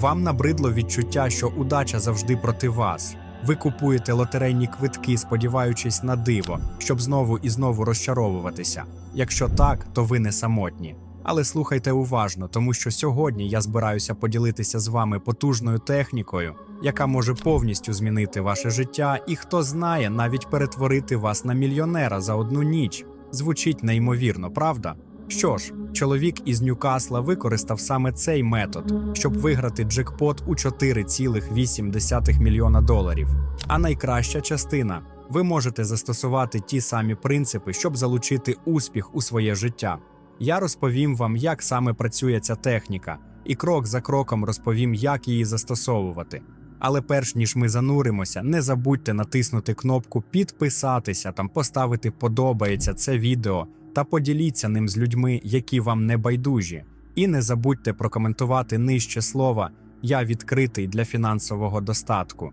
Вам набридло відчуття, що удача завжди проти вас. Ви купуєте лотерейні квитки, сподіваючись на диво, щоб знову і знову розчаровуватися. Якщо так, то ви не самотні. Але слухайте уважно, тому що сьогодні я збираюся поділитися з вами потужною технікою, яка може повністю змінити ваше життя, і хто знає, навіть перетворити вас на мільйонера за одну ніч. Звучить неймовірно, правда? Що ж, чоловік із Ньюкасла використав саме цей метод, щоб виграти джекпот у 4,8 мільйона доларів. А найкраща частина ви можете застосувати ті самі принципи, щоб залучити успіх у своє життя. Я розповім вам, як саме працює ця техніка, і крок за кроком розповім, як її застосовувати. Але перш ніж ми зануримося, не забудьте натиснути кнопку підписатися, там поставити подобається це відео та поділіться ним з людьми, які вам не байдужі. І не забудьте прокоментувати нижче слова Я відкритий для фінансового достатку.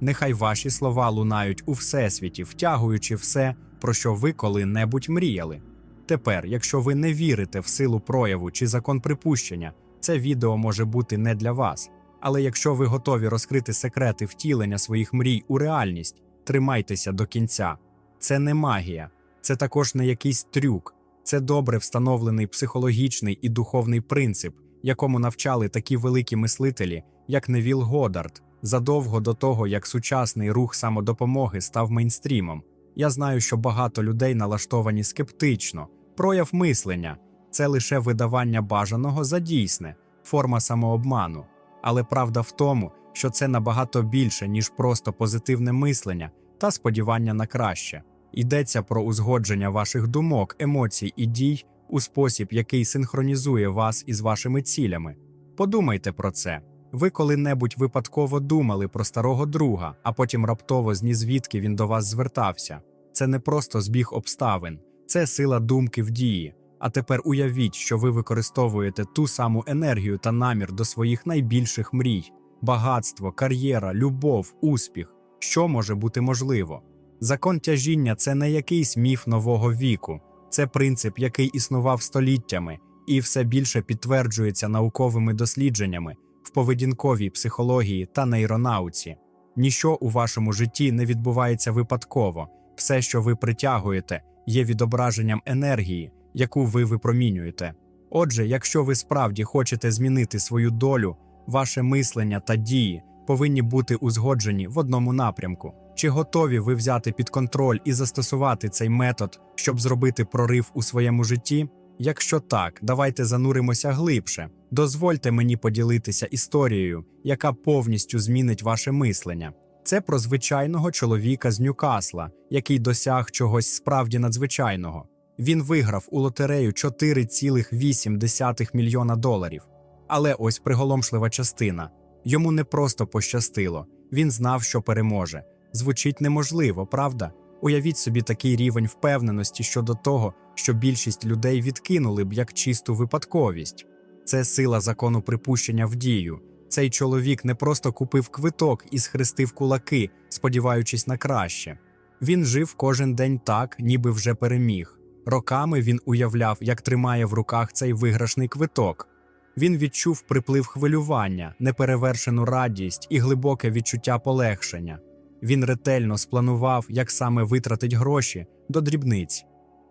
Нехай ваші слова лунають у всесвіті, втягуючи все, про що ви коли-небудь мріяли. Тепер, якщо ви не вірите в силу прояву чи закон припущення, це відео може бути не для вас. Але якщо ви готові розкрити секрети втілення своїх мрій у реальність, тримайтеся до кінця. Це не магія, це також не якийсь трюк, це добре встановлений психологічний і духовний принцип, якому навчали такі великі мислителі, як Невіл Годард, задовго до того, як сучасний рух самодопомоги став мейнстрімом. Я знаю, що багато людей налаштовані скептично. Прояв мислення це лише видавання бажаного за дійсне, форма самообману. Але правда в тому, що це набагато більше, ніж просто позитивне мислення та сподівання на краще. Йдеться про узгодження ваших думок, емоцій і дій у спосіб, який синхронізує вас із вашими цілями. Подумайте про це. Ви коли-небудь випадково думали про старого друга, а потім раптово зні звідки він до вас звертався. Це не просто збіг обставин, це сила думки в дії. А тепер уявіть, що ви використовуєте ту саму енергію та намір до своїх найбільших мрій: багатство, кар'єра, любов, успіх. Що може бути можливо? Закон тяжіння це не якийсь міф нового віку, це принцип, який існував століттями, і все більше підтверджується науковими дослідженнями в поведінковій психології та нейронауці. Ніщо у вашому житті не відбувається випадково, все, що ви притягуєте, є відображенням енергії, яку ви випромінюєте. Отже, якщо ви справді хочете змінити свою долю, ваше мислення та дії повинні бути узгоджені в одному напрямку. Чи готові ви взяти під контроль і застосувати цей метод, щоб зробити прорив у своєму житті? Якщо так, давайте зануримося глибше. Дозвольте мені поділитися історією, яка повністю змінить ваше мислення. Це про звичайного чоловіка з Ньюкасла, який досяг чогось справді надзвичайного. Він виграв у лотерею 4,8 мільйона доларів. Але ось приголомшлива частина. Йому не просто пощастило, він знав, що переможе. Звучить неможливо, правда? Уявіть собі такий рівень впевненості щодо того, що більшість людей відкинули б як чисту випадковість. Це сила закону припущення в дію. Цей чоловік не просто купив квиток і схрестив кулаки, сподіваючись на краще. Він жив кожен день так, ніби вже переміг. Роками він уявляв, як тримає в руках цей виграшний квиток. Він відчув приплив хвилювання, неперевершену радість і глибоке відчуття полегшення. Він ретельно спланував, як саме витратить гроші до дрібниць,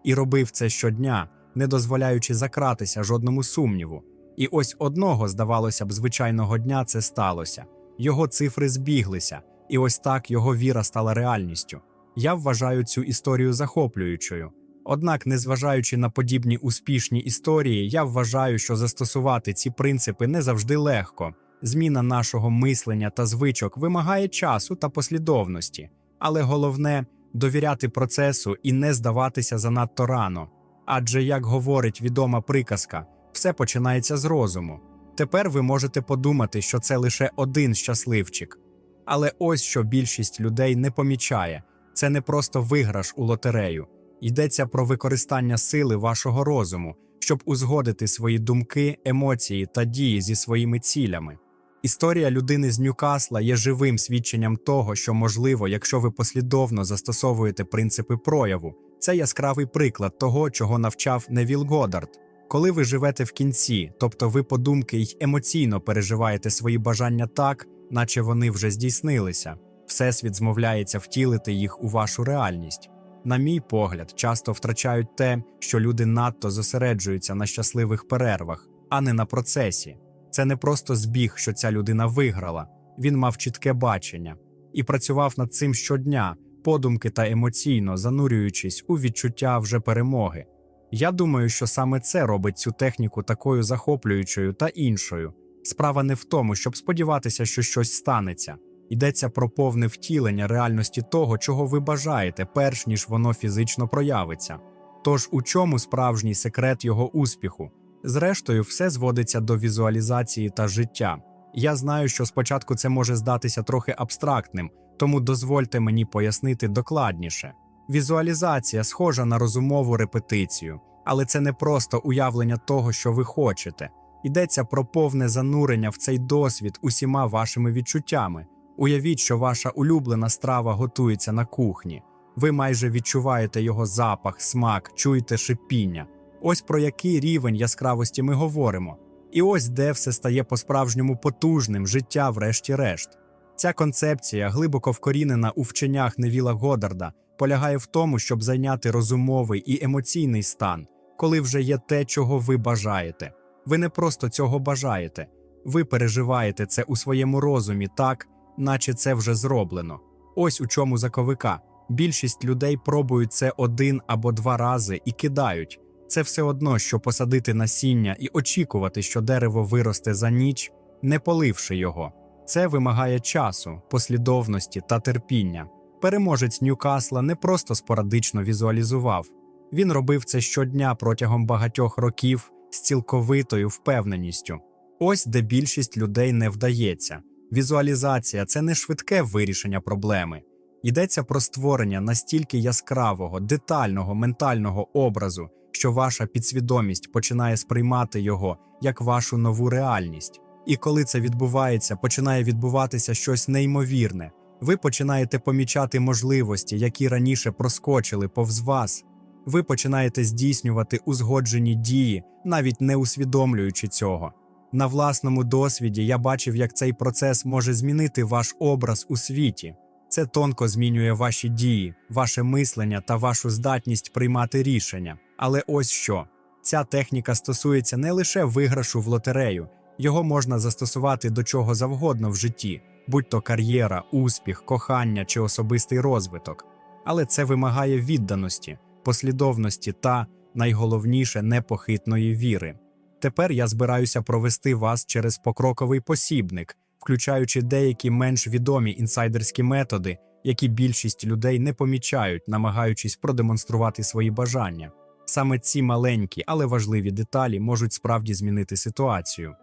і робив це щодня, не дозволяючи закратися жодному сумніву. І ось одного, здавалося б, звичайного дня це сталося. Його цифри збіглися, і ось так його віра стала реальністю. Я вважаю цю історію захоплюючою. Однак, незважаючи на подібні успішні історії, я вважаю, що застосувати ці принципи не завжди легко. Зміна нашого мислення та звичок вимагає часу та послідовності, але головне довіряти процесу і не здаватися занадто рано. Адже, як говорить відома приказка, все починається з розуму. Тепер ви можете подумати, що це лише один щасливчик. Але ось що більшість людей не помічає: це не просто виграш у лотерею, йдеться про використання сили вашого розуму, щоб узгодити свої думки, емоції та дії зі своїми цілями. Історія людини з Ньюкасла є живим свідченням того, що можливо, якщо ви послідовно застосовуєте принципи прояву. Це яскравий приклад того, чого навчав Невіл Годард. Коли ви живете в кінці, тобто ви подумки й емоційно переживаєте свої бажання так, наче вони вже здійснилися, Всесвіт змовляється втілити їх у вашу реальність. На мій погляд, часто втрачають те, що люди надто зосереджуються на щасливих перервах, а не на процесі. Це не просто збіг, що ця людина виграла, він мав чітке бачення і працював над цим щодня, подумки та емоційно занурюючись у відчуття вже перемоги. Я думаю, що саме це робить цю техніку такою захоплюючою та іншою. Справа не в тому, щоб сподіватися, що щось станеться. Йдеться про повне втілення реальності того, чого ви бажаєте, перш ніж воно фізично проявиться. Тож у чому справжній секрет його успіху? Зрештою, все зводиться до візуалізації та життя. Я знаю, що спочатку це може здатися трохи абстрактним, тому дозвольте мені пояснити докладніше. Візуалізація схожа на розумову репетицію, але це не просто уявлення того, що ви хочете. Йдеться про повне занурення в цей досвід усіма вашими відчуттями. Уявіть, що ваша улюблена страва готується на кухні. Ви майже відчуваєте його запах, смак, чуєте шипіння. Ось про який рівень яскравості ми говоримо. І ось де все стає по-справжньому потужним життя, врешті-решт. Ця концепція, глибоко вкорінена у вченнях Невіла Годарда, полягає в тому, щоб зайняти розумовий і емоційний стан, коли вже є те, чого ви бажаєте. Ви не просто цього бажаєте, ви переживаєте це у своєму розумі так, наче це вже зроблено. Ось у чому заковика. Більшість людей пробують це один або два рази і кидають. Це все одно, що посадити насіння і очікувати, що дерево виросте за ніч, не поливши його. Це вимагає часу, послідовності та терпіння. Переможець Ньюкасла не просто спорадично візуалізував, він робив це щодня протягом багатьох років з цілковитою впевненістю. Ось де більшість людей не вдається. Візуалізація це не швидке вирішення проблеми. Йдеться про створення настільки яскравого, детального ментального образу, що ваша підсвідомість починає сприймати його як вашу нову реальність. І коли це відбувається, починає відбуватися щось неймовірне. Ви починаєте помічати можливості, які раніше проскочили повз вас. Ви починаєте здійснювати узгоджені дії, навіть не усвідомлюючи цього. На власному досвіді я бачив, як цей процес може змінити ваш образ у світі. Це тонко змінює ваші дії, ваше мислення та вашу здатність приймати рішення. Але ось що: ця техніка стосується не лише виграшу в лотерею, його можна застосувати до чого завгодно в житті, будь то кар'єра, успіх, кохання чи особистий розвиток. Але це вимагає відданості, послідовності та, найголовніше, непохитної віри. Тепер я збираюся провести вас через покроковий посібник, включаючи деякі менш відомі інсайдерські методи, які більшість людей не помічають, намагаючись продемонструвати свої бажання. Саме ці маленькі, але важливі деталі можуть справді змінити ситуацію.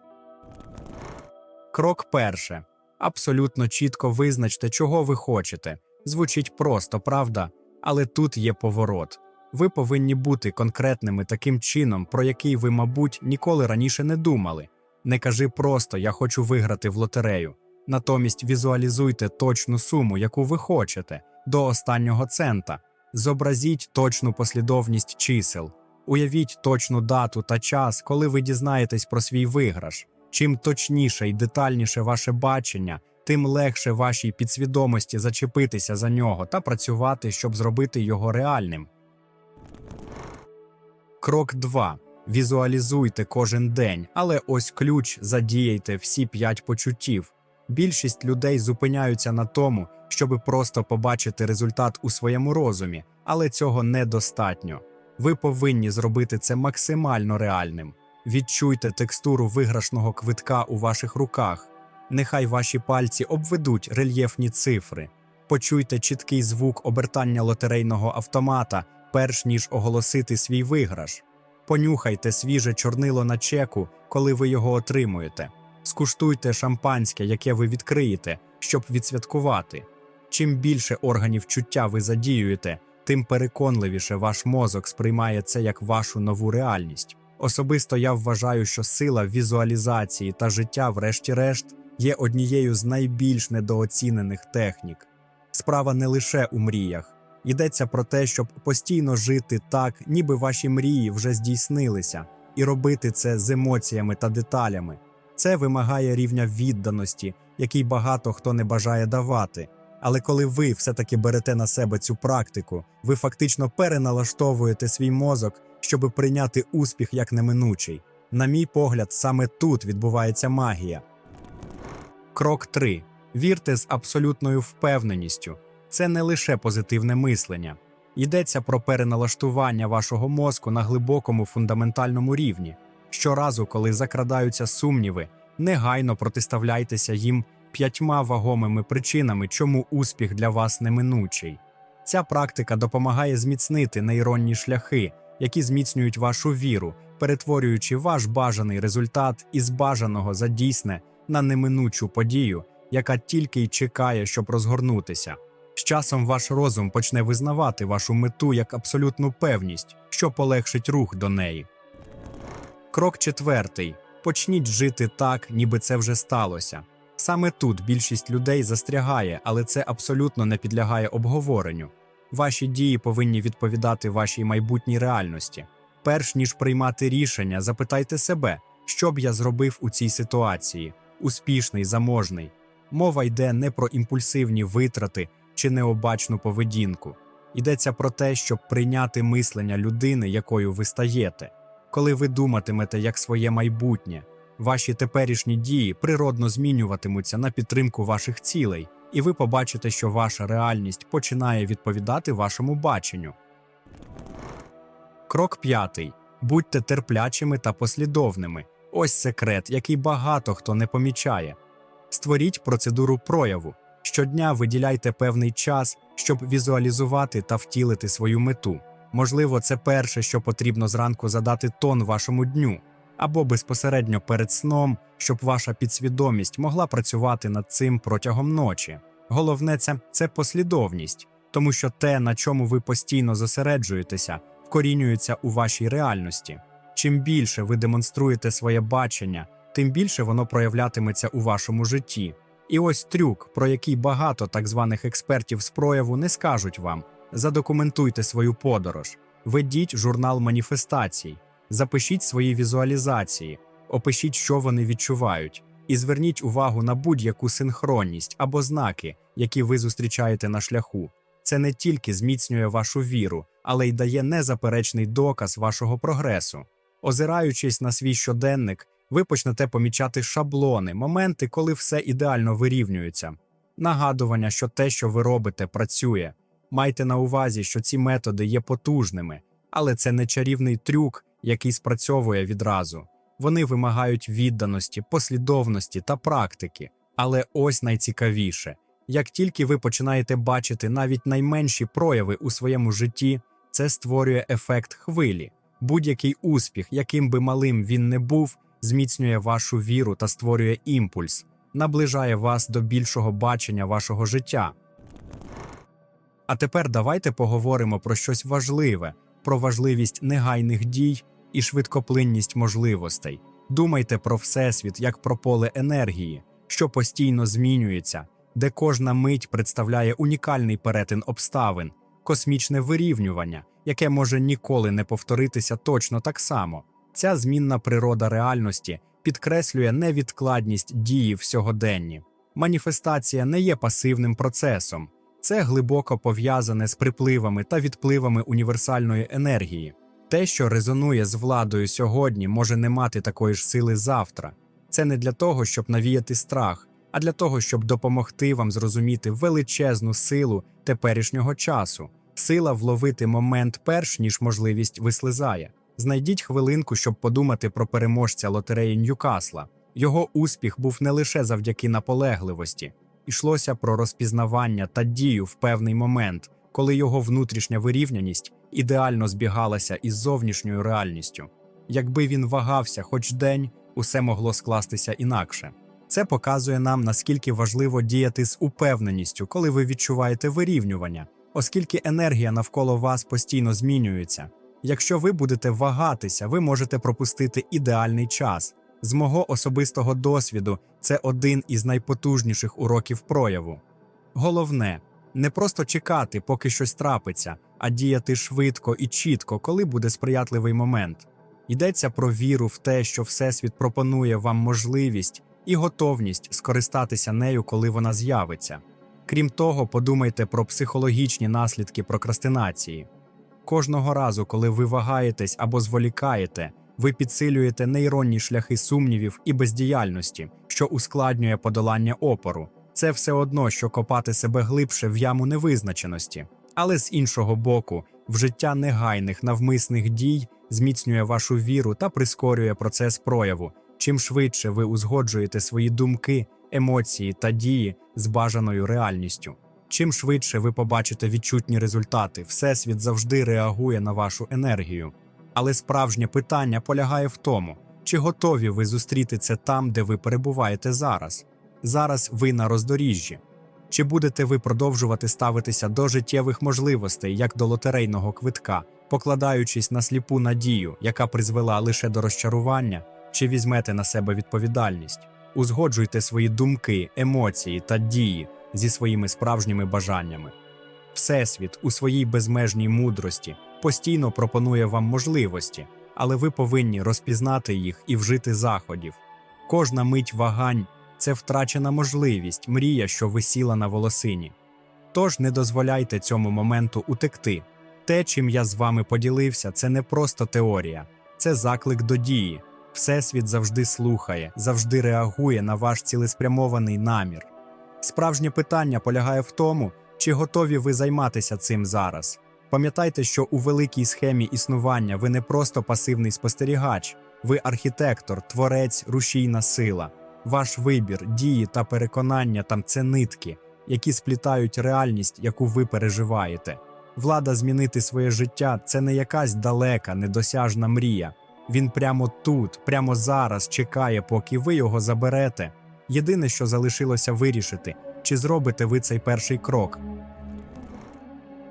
Крок перше. Абсолютно чітко визначте, чого ви хочете. Звучить просто, правда? Але тут є поворот. Ви повинні бути конкретними таким чином, про який ви, мабуть, ніколи раніше не думали. Не кажи просто я хочу виграти в лотерею. Натомість візуалізуйте точну суму, яку ви хочете, до останнього цента. Зобразіть точну послідовність чисел, уявіть точну дату та час, коли ви дізнаєтесь про свій виграш. Чим точніше і детальніше ваше бачення, тим легше вашій підсвідомості зачепитися за нього та працювати, щоб зробити його реальним. Крок 2. Візуалізуйте кожен день, але ось ключ задіяйте всі п'ять почуттів. Більшість людей зупиняються на тому, щоби просто побачити результат у своєму розумі, але цього недостатньо. Ви повинні зробити це максимально реальним. Відчуйте текстуру виграшного квитка у ваших руках. Нехай ваші пальці обведуть рельєфні цифри. Почуйте чіткий звук обертання лотерейного автомата, перш ніж оголосити свій виграш. Понюхайте свіже чорнило на чеку, коли ви його отримуєте. Скуштуйте шампанське, яке ви відкриєте, щоб відсвяткувати. Чим більше органів чуття ви задіюєте, тим переконливіше ваш мозок сприймає це як вашу нову реальність. Особисто я вважаю, що сила візуалізації та життя, врешті-решт, є однією з найбільш недооцінених технік. Справа не лише у мріях. Йдеться про те, щоб постійно жити так, ніби ваші мрії вже здійснилися. і робити це з емоціями та деталями. Це вимагає рівня відданості, який багато хто не бажає давати. Але коли ви все-таки берете на себе цю практику, ви фактично переналаштовуєте свій мозок, щоб прийняти успіх як неминучий. На мій погляд, саме тут відбувається магія. Крок 3. Вірте з абсолютною впевненістю. Це не лише позитивне мислення. Йдеться про переналаштування вашого мозку на глибокому фундаментальному рівні. Щоразу, коли закрадаються сумніви, негайно протиставляйтеся їм п'ятьма вагомими причинами, чому успіх для вас неминучий. Ця практика допомагає зміцнити нейронні шляхи, які зміцнюють вашу віру, перетворюючи ваш бажаний результат із бажаного за дійсне на неминучу подію, яка тільки й чекає, щоб розгорнутися. З часом ваш розум почне визнавати вашу мету як абсолютну певність, що полегшить рух до неї. Крок четвертий. Почніть жити так, ніби це вже сталося. Саме тут більшість людей застрягає, але це абсолютно не підлягає обговоренню. Ваші дії повинні відповідати вашій майбутній реальності. Перш ніж приймати рішення, запитайте себе, що б я зробив у цій ситуації: успішний, заможний. Мова йде не про імпульсивні витрати чи необачну поведінку. Йдеться про те, щоб прийняти мислення людини, якою ви стаєте. Коли ви думатимете як своє майбутнє, ваші теперішні дії природно змінюватимуться на підтримку ваших цілей, і ви побачите, що ваша реальність починає відповідати вашому баченню. Крок п'ятий. Будьте терплячими та послідовними. Ось секрет, який багато хто не помічає. Створіть процедуру прояву. Щодня виділяйте певний час, щоб візуалізувати та втілити свою мету. Можливо, це перше, що потрібно зранку задати тон вашому дню, або безпосередньо перед сном, щоб ваша підсвідомість могла працювати над цим протягом ночі. Головне це, це послідовність, тому що те, на чому ви постійно зосереджуєтеся, вкорінюється у вашій реальності. Чим більше ви демонструєте своє бачення, тим більше воно проявлятиметься у вашому житті. І ось трюк, про який багато так званих експертів з прояву не скажуть вам. Задокументуйте свою подорож, ведіть журнал маніфестацій, запишіть свої візуалізації, опишіть, що вони відчувають, і зверніть увагу на будь-яку синхронність або знаки, які ви зустрічаєте на шляху. Це не тільки зміцнює вашу віру, але й дає незаперечний доказ вашого прогресу. Озираючись на свій щоденник, ви почнете помічати шаблони, моменти, коли все ідеально вирівнюється. Нагадування, що те, що ви робите, працює. Майте на увазі, що ці методи є потужними, але це не чарівний трюк, який спрацьовує відразу. Вони вимагають відданості, послідовності та практики. Але ось найцікавіше: як тільки ви починаєте бачити навіть найменші прояви у своєму житті, це створює ефект хвилі. Будь-який успіх, яким би малим він не був, зміцнює вашу віру та створює імпульс, наближає вас до більшого бачення вашого життя. А тепер давайте поговоримо про щось важливе, про важливість негайних дій і швидкоплинність можливостей. Думайте про Всесвіт як про поле енергії, що постійно змінюється, де кожна мить представляє унікальний перетин обставин, космічне вирівнювання, яке може ніколи не повторитися точно так само. Ця змінна природа реальності підкреслює невідкладність дії в сьогоденні. Маніфестація не є пасивним процесом, це глибоко пов'язане з припливами та відпливами універсальної енергії. Те, що резонує з владою сьогодні, може не мати такої ж сили завтра. Це не для того, щоб навіяти страх, а для того, щоб допомогти вам зрозуміти величезну силу теперішнього часу, сила вловити момент перш ніж можливість вислизає. Знайдіть хвилинку, щоб подумати про переможця лотереї Ньюкасла. Його успіх був не лише завдяки наполегливості, йшлося про розпізнавання та дію в певний момент, коли його внутрішня вирівняність ідеально збігалася із зовнішньою реальністю. Якби він вагався хоч день, усе могло скластися інакше. Це показує нам, наскільки важливо діяти з упевненістю, коли ви відчуваєте вирівнювання, оскільки енергія навколо вас постійно змінюється. Якщо ви будете вагатися, ви можете пропустити ідеальний час. З мого особистого досвіду, це один із найпотужніших уроків прояву. Головне не просто чекати, поки щось трапиться, а діяти швидко і чітко, коли буде сприятливий момент. Йдеться про віру в те, що Всесвіт пропонує вам можливість і готовність скористатися нею, коли вона з'явиться. Крім того, подумайте про психологічні наслідки прокрастинації. Кожного разу, коли ви вагаєтесь або зволікаєте, ви підсилюєте нейронні шляхи сумнівів і бездіяльності, що ускладнює подолання опору. Це все одно, що копати себе глибше в яму невизначеності. Але з іншого боку, вжиття негайних навмисних дій зміцнює вашу віру та прискорює процес прояву. Чим швидше ви узгоджуєте свої думки, емоції та дії з бажаною реальністю. Чим швидше ви побачите відчутні результати, Всесвіт завжди реагує на вашу енергію. Але справжнє питання полягає в тому, чи готові ви зустріти це там, де ви перебуваєте зараз. Зараз ви на роздоріжжі. Чи будете ви продовжувати ставитися до життєвих можливостей як до лотерейного квитка, покладаючись на сліпу надію, яка призвела лише до розчарування, чи візьмете на себе відповідальність? Узгоджуйте свої думки, емоції та дії зі своїми справжніми бажаннями. Всесвіт у своїй безмежній мудрості постійно пропонує вам можливості, але ви повинні розпізнати їх і вжити заходів. Кожна мить вагань це втрачена можливість, мрія, що висіла на волосині. Тож не дозволяйте цьому моменту утекти. Те, чим я з вами поділився, це не просто теорія, це заклик до дії. Всесвіт завжди слухає, завжди реагує на ваш цілеспрямований намір. Справжнє питання полягає в тому, чи готові ви займатися цим зараз. Пам'ятайте, що у великій схемі існування ви не просто пасивний спостерігач, ви архітектор, творець, рушійна сила. Ваш вибір, дії та переконання там це нитки, які сплітають реальність, яку ви переживаєте. Влада змінити своє життя це не якась далека, недосяжна мрія. Він прямо тут, прямо зараз чекає, поки ви його заберете. Єдине, що залишилося вирішити, чи зробите ви цей перший крок.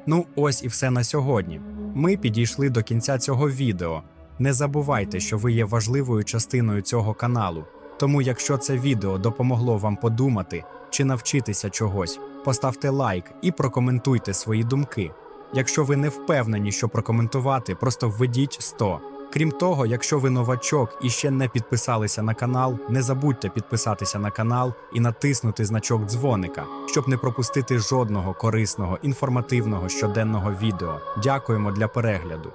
Ну, ось і все на сьогодні. Ми підійшли до кінця цього відео. Не забувайте, що ви є важливою частиною цього каналу. Тому, якщо це відео допомогло вам подумати чи навчитися чогось, поставте лайк і прокоментуйте свої думки. Якщо ви не впевнені, що прокоментувати, просто введіть 100. Крім того, якщо ви новачок і ще не підписалися на канал, не забудьте підписатися на канал і натиснути значок дзвоника, щоб не пропустити жодного корисного інформативного щоденного відео. Дякуємо для перегляду.